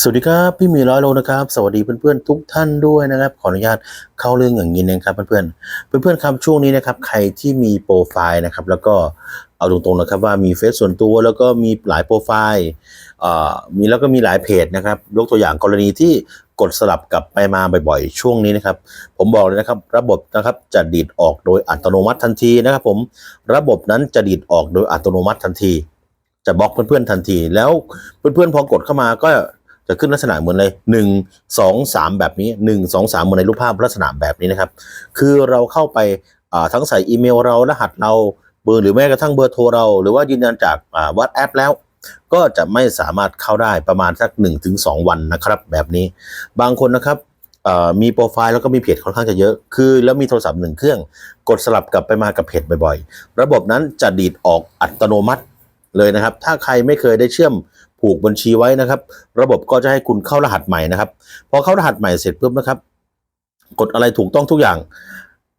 สวัสดีครับพี่มีร้อยโลนะครับสวัสดีเพื่อนๆทุกท่านด้วยนะครับ ขออนุญาตเข้าเรื่องอย่างนี้นะครับเพื่อนๆเพื่อนๆครับช่วงนี้นะครับใครที่มีโปรไฟล์นะครับแล้วก็เอาตรงๆนะครับว่ามีเฟซส่วนตัวแล้วก็มีหลายโปรไฟล์มีแล้วก็มีหลายเพจนะครับยกตัวอย่างกรณีที่กดสลับกลับไปมาบ่อยๆ ช่วงนี้นะครับ ผมบอกเลยนะครับ ระบบนะครับจะดีดออกโดยอัตโนมัติทันทีนะครับ ผมระบบนั้นจะดีดออกโดยอัตโนมัติทันที จะบล็อกเพื่อนๆทันที แล้วเพื่อนๆพอกดเข้ามาก็ จะขึ้นลักษณะเหมือนเลยหนึ่งสองสามแบบนี้หนึ่งสองสามเหมือนในรูปภาพลักษณะแบบนี้นะครับ คือเราเข้าไปทั้งใส่อีเมลเรารหัสเราเบอร์หรือแม้กระทั่งเบอร์โทรเรา หรือว่ายืนยันจากวัดแอปแล้ว ก็จะไม่สามารถเข้าได้ประมาณสัก1นถึงสวันนะครับ แบบนี้บางคนนะครับมีโปรไฟล์แล้วก็มีเพจค่อนข้างจะเยอะ คือแล้วมีโทรศัพท์หนึ่งเครื่อง กดสลับกลับไปมากับเพจบ่อยๆ ระบบนั้นจะดีดออกอัตโนมัติเลยนะครับ ถ้าใครไม่เคยได้เชื่อม ผูกบัญชีไว้นะครับ ระบบก็จะให้คุณเข้ารหัสใหม่นะครับ พอเข้ารหัสใหม่เสร็จปุ๊บนะครับ กดอะไรถูกต้องทุกอย่าง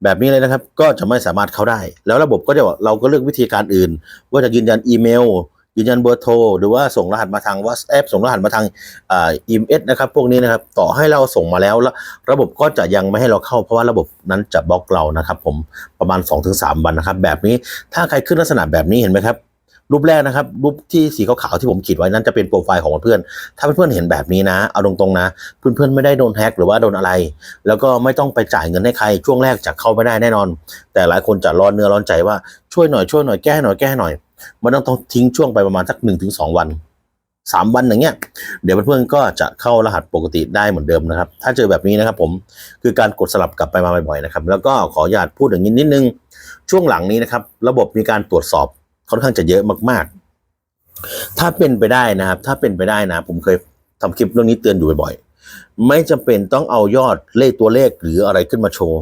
แบบนี้เลยนะครับ ก็จะไม่สามารถเข้าได้ แล้วระบบก็จะบอกเราก็เลือกวิธีการอื่น ว่าจะยืนยันอีเมล ยืนยันเบอร์โทรหรือว่าส่งรหัสมาทาง WhatsApp ส่งรหัสมาทางอีเอสนะครับ พวกนี้นะครับ ต่อให้เราส่งมาแล้วแล้วระบบก็จะยังไม่ให้เราเข้า เพราะว่าระบบนั้นจะบล็อกเรานะครับ ผมประมาณ 2-3วันนะครับ แบบนี้ถ้าใครขึ้นลักษณะแบบนี้เห็นไหมครับ รูปแรกนะครับรูปที่สีขาวๆที่ผมขีดไว้นั้นจะเป็นโปรไฟล์ของเพื่อนถ้าเพื่อนๆเห็นแบบนี้นะเอาตรงๆนะ เพื่อนๆไม่ได้โดนแฮ็กหรือว่าโดนอะไร แล้วก็ไม่ต้องไปจ่ายเงินให้ใครช่วงแรกจะเข้าไม่ได้แน่นอน แต่หลายคนจะร้อนเนื้อร้อนใจว่าช่วยหน่อยช่วยหน่อยแก้ให้หน่อยแก้ให้หน่อยมันต้องต้องทิ้งช่วงไปประมาณสักหนึ่งถึงสองวันสามวันอย่างเงี้ยเดี๋ยวเพื่อนๆก็จะเข้ารหัสปกติได้เหมือนเดิมนะครับ ถ้าเจอแบบนี้นะครับผมคือการกดสลับกลับไปมาบ่อยๆนะครับ แล้วก็ขออนุญาตพูดอย่างนี้นิดนึง ช่วงหลังนี้นะครับ ระบบมีการตรวจสอบ ค่อนข้างจะเยอะมากๆ ถ้าเป็นไปได้นะครับ ถ้าเป็นไปได้นะ ผมเคยทำคลิปเรื่องนี้เตือนอยู่บ่อยๆ ไม่จำเป็นต้องเอายอดเลขตัวเลขหรืออะไรขึ้นมาโชว์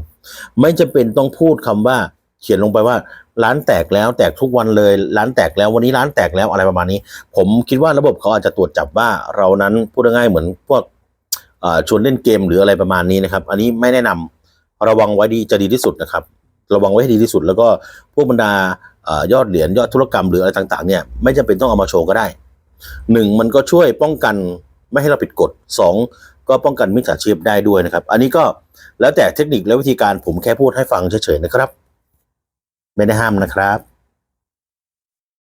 ไม่จำเป็นต้องพูดคำว่าเขียนลงไปว่าร้านแตกแล้วแตกทุกวันเลยร้านแตกแล้ววันนี้ร้านแตกแล้วอะไรประมาณนี้ ผมคิดว่าระบบเขาอาจจะตรวจจับว่าเรานั้นพูดง่ายเหมือนพวกชวนเล่นเกมหรืออะไรประมาณนี้นะครับ อันนี้ไม่แนะนำระวังไว้ดีจะดีที่สุดนะครับ ระวังไว้ให้ดีที่สุด แล้วก็พวกบรรดา ยอดเหรียญยอดธุรกรรมหรืออะไรต่างๆเนี่ยไม่จำเป็นต้องเอามาโชว์ก็ได้หนึ่งมันก็ช่วยป้องกันไม่ให้เราผิดกฎสองก็ป้องกันมิจฉาชีพได้ด้วยนะครับ อันนี้ก็แล้วแต่เทคนิคและวิธีการผมแค่พูดให้ฟังเฉยๆนะครับ ไม่ได้ห้ามนะครับ